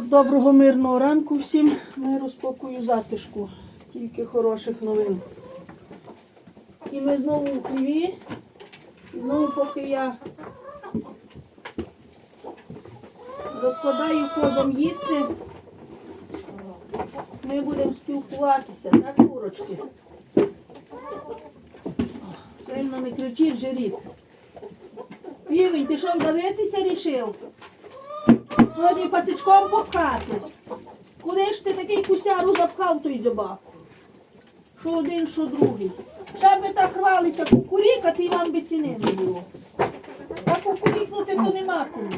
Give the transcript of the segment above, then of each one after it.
Доброго мирного ранку всім. Миру, спокою, затишку. Тільки хороших новин. І ми знову у хліві. І знову поки я розкладаю козам їсти, ми будемо спілкуватися, так, курочки? Сильно не кричіть, жиріть. Півень, ти що вдавитися рішив? Годі патичком попхати. Куди ж ти такий кусяру запхав той дзьобак? Що один, що другий. Ще би так рвалися кукурікати і вам би ціни не було. А кукурікнути то нема кому.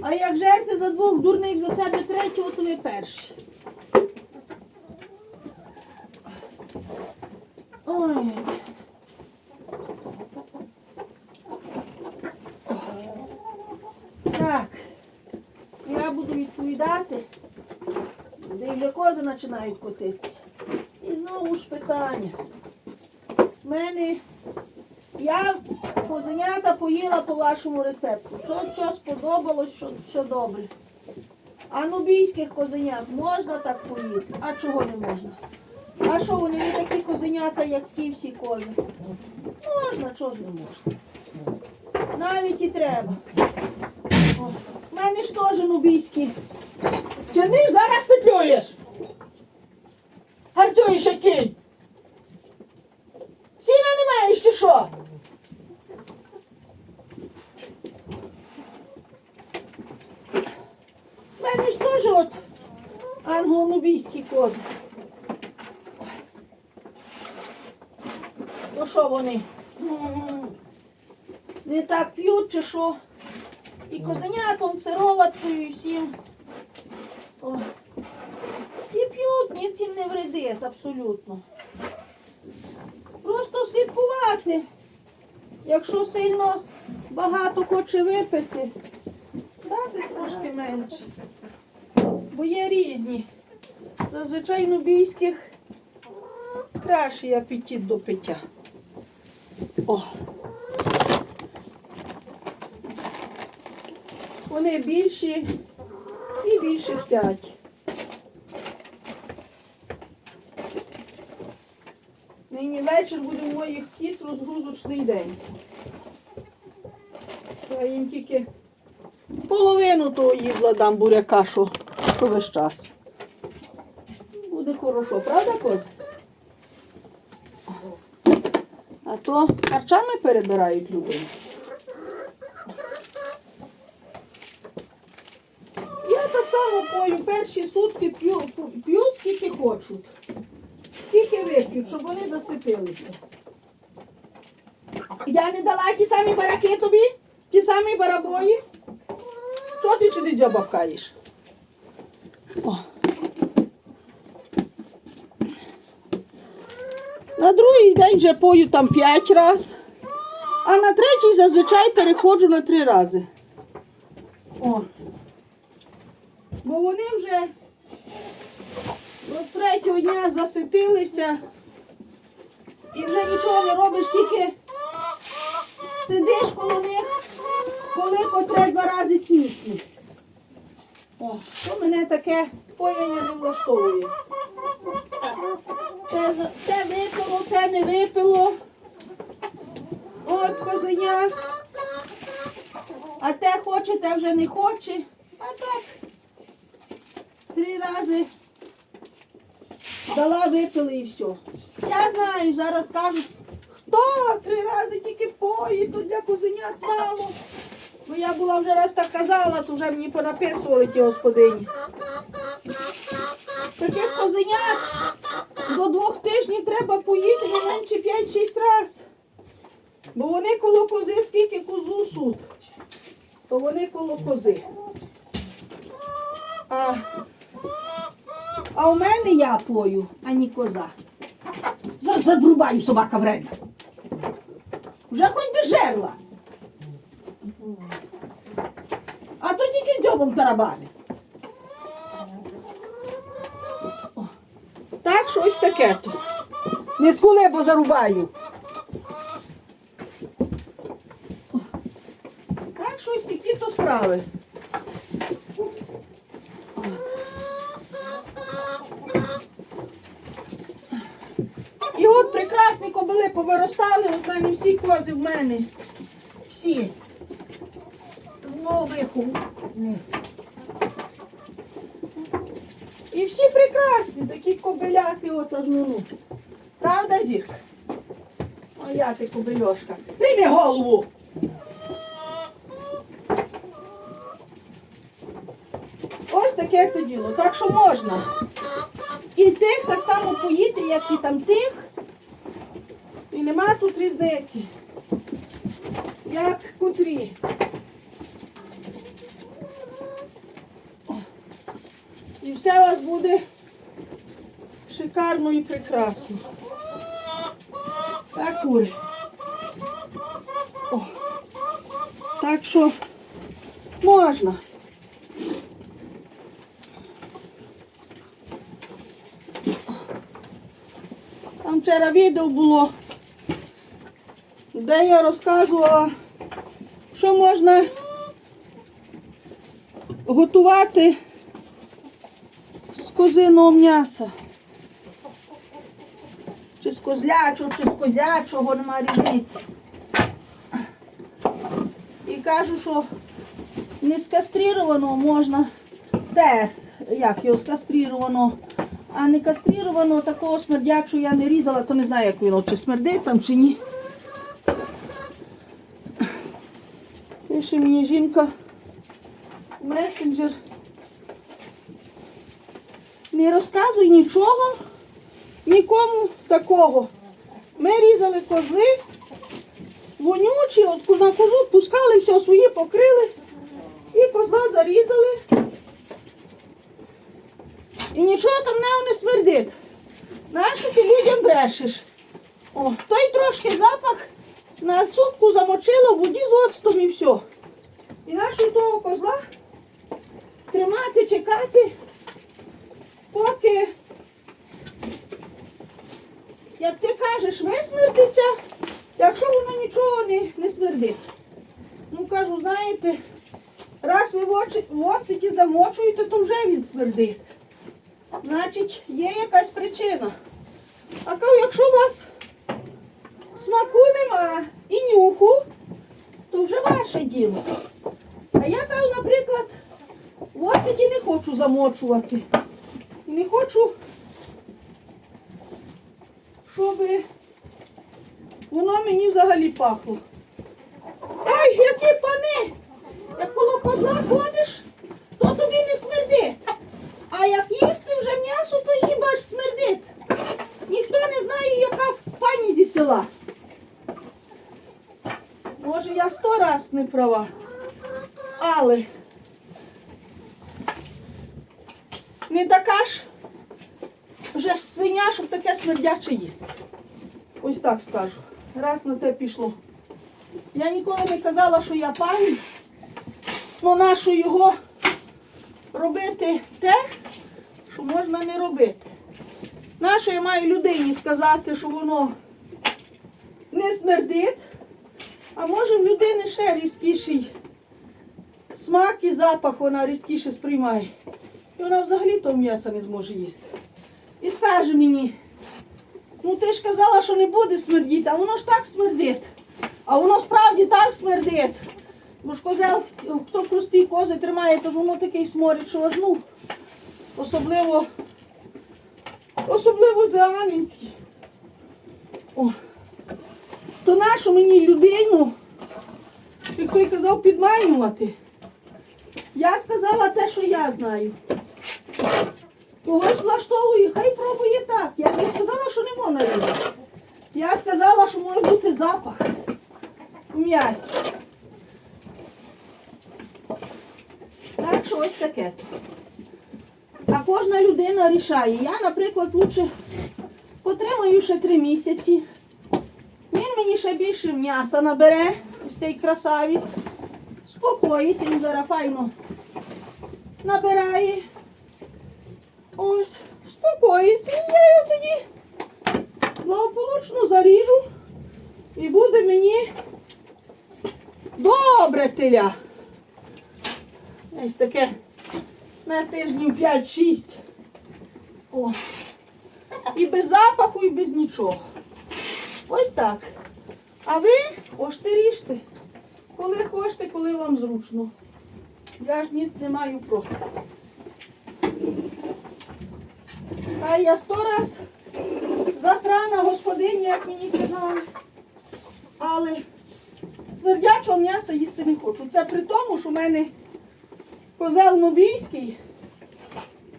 А як жерти за двох дурних за себе третього, то ви перші. Ой. Так, я буду відповідати, де вже кози починають котитися. І знову ж питання. В мене я козенята поїла по вашому рецепту. Все, все сподобалось, що все добре. А нубійських козенят можна так поїти? А чого не можна? А що вони не такі козенята, як ті всі кози? Можна, чого ж не можна? Навіть і треба. В мене ж теж нубійські. Чи зараз петлюєш? Гарцюєш який? Сіна не маєш чи що? В мене ж теж от англо-нубійські кози. Ну що вони? Не так п'ють чи що? І козенятам, сироваткою, і всім. О. Ні цим не вредить абсолютно. Просто слідкувати. Якщо сильно багато хоче випити, дати трошки менше. Бо є різні. Зазвичай нубійських кращий апетит до пиття. О. Вони більші і більше втять. Вечір буде у моїх кіс розгрузочний день. Я їм тільки половину того їдла дам буряка, що, що весь час. Буде хорошо, правда, коз? А то харчами перебирають люди. Я так само пою перші сутки п'ю, п'ють скільки хочуть. Скільки вип'ють, щоб вони засипилися. Я не дала ті самі бараки тобі? Ті самі барабої? Що ти сюди дзьоба. На другий день вже пою там п'ять разів, а на третій зазвичай переходжу на три рази. О. Бо вони вже от дня заситилися і вже нічого не робиш, тільки сидиш коло них, коли котре два рази цвітні. О, то мене таке поєння не влаштовує. Те, те випило, те не випило. От козеня. А те хоче, те вже не хоче. А так три рази дала, випили і все. Я знаю, зараз кажуть, хто три рази тільки поїть, то для козенят мало. Ну я була вже раз так казала, то вже мені понаписували ті господині. Таких козенят до двох тижнів треба поїти не менше 5-6 разів. Бо вони коло кози, скільки козу суд, то вони коло кози. А, а у мене я пою, а не коза. Зараз задрубаю собака вредна. Вже хоч би жерла. А то тільки дзьобом тарабани. Так, щось таке то. Не скули, бо зарубаю. Так, щось такі то справи. Повиростали, от мене всі кози в мене. Всі. З мого вихову. І всі прекрасні, такі кобиляки от аж ну. ну. Правда, зірка? Моя ти кобильошка. Прийми голову. Ось таке то діло. Так що можна. І тих так само поїти, як і там тих. І нема тут різниці. Як котрі. І все у вас буде шикарно і прекрасно. Так, кури. О. Так що можна. Там вчора відео було, де я розказувала, що можна готувати з козиного м'яса. Чи з козлячого, чи з козячого, нема різниці. І кажу, що не з кастрированого можна теж, як його з а не кастрированого такого смердячого я не різала, то не знаю, як воно, чи смердить там, чи ні. Пише мені жінка в месенджер. Не розказуй нічого, нікому такого. Ми різали козли, вонючі, от на козу пускали, все своє покрили і козла зарізали. І нічого там не смердить. Нащо ти людям брешеш? О, той трошки запах на сутку замочила в воді з оцтом і все. І нащо того козла тримати, чекати, поки, як ти кажеш, висмердиться, якщо воно нічого не, не. Ну кажу, знаєте, раз ви в оцеті замочуєте, то вже він смердить. Значить, є якась причина. А кажу, якщо у вас смаку нема і нюху, то вже ваше діло. А я кажу, наприклад, в оцеті не хочу замочувати. І не хочу, щоб воно мені взагалі пахло. Ой, які пани! Як коло козла ходиш, то тобі не смердить. А як їсти вже м'ясо, то їм аж смердить. Ніхто не знає, яка пані зі села. Може, я сто раз не права. Але не така ж вже ж свиня, щоб таке смердяче їсти. Ось так скажу. Раз на те пішло. Я ніколи не казала, що я пані, але нашу його робити те, що можна не робити. Нащо я маю людині сказати, що воно не смердить, а може в людини ще різкіший смак і запах вона різкіше сприймає. І вона взагалі того м'яса не зможе їсти. І скаже мені, ну ти ж казала, що не буде смердіти, а воно ж так смердить. А воно справді так смердить. Бо ж козел, хто прості кози тримає, то ж воно такий сморід, що аж ну, особливо, особливо заанінський. О. То нашу мені людину, як той казав, підманювати. Я сказала те, що я знаю. Когось влаштовую, хай пробує так. Я не сказала, що не можна різати. Я сказала, що може бути запах м'ясі. Так що ось таке. А кожна людина рішає. Я, наприклад, лучше потримаю ще три місяці. Він мені ще більше м'яса набере, ось цей красавець. Спокоїться, він зараз файно набирає. Ось, спокоїться. І я його тоді благополучно заріжу. І буде мені добре теля. Ось таке на тижнів 5-6. О. І без запаху, і без нічого. Ось так. А ви хочете ріжте. Коли хочете, коли вам зручно. Я ж ніц не маю проти. Та я сто раз засрана господиня, як мені казали. Але свердячого м'яса їсти не хочу. Це при тому, що в мене козел нобійський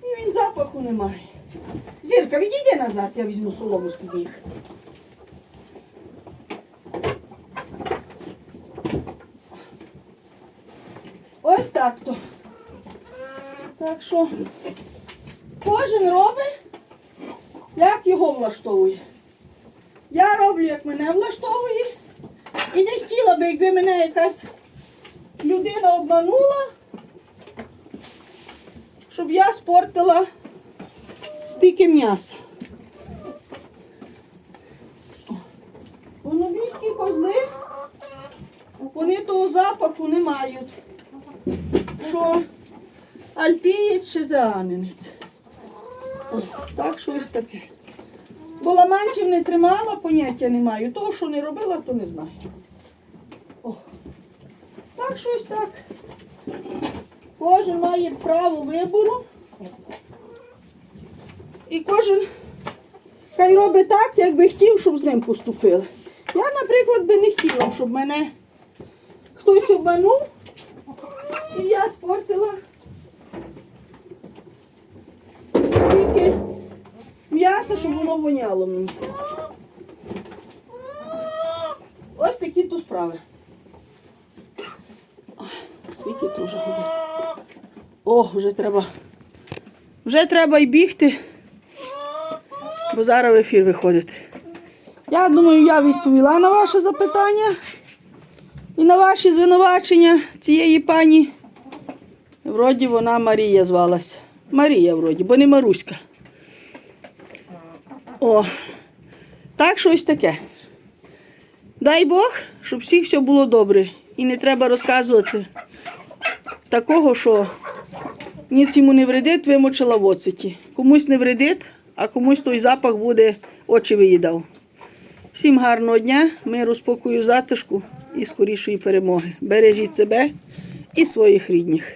і він запаху не має. Зірка, відійди назад, я візьму солому з під ніг. Ось так то. Так що кожен робить, як його влаштовує. Я роблю, як мене влаштовує. І не хотіла би, якби мене якась людина обманула, щоб я спортила стільки м'яса. Онобійські козли, вони того запаху не мають. Що альпієць чи зеанинець. О, Так, щось таке. Бо ламанчів не тримала, поняття не маю. Того, що не робила, то не знаю. Так, щось так. Кожен має право вибору. І кожен хай робить так, як би хотів, щоб з ним поступили. Я, наприклад, би не хотіла, щоб мене хтось обманув, і я спортила тільки м'ясо, щоб воно воняло мені. Ось такі то справи. Ой, Скільки то. О, вже треба. Вже треба й бігти, бо зараз в ефір виходити. Я думаю, я відповіла на ваше запитання і на ваші звинувачення цієї пані. Вроді вона Марія звалась. Марія вроді, бо не Маруська. О, так щось таке. Дай Бог, щоб всіх все було добре. І не треба розказувати такого, що ніц йому не вредить, вимочила в оцеті. Комусь не вредить, а комусь той запах буде очі виїдав. Всім гарного дня, миру, спокою, затишку і скорішої перемоги. Бережіть себе і своїх рідних.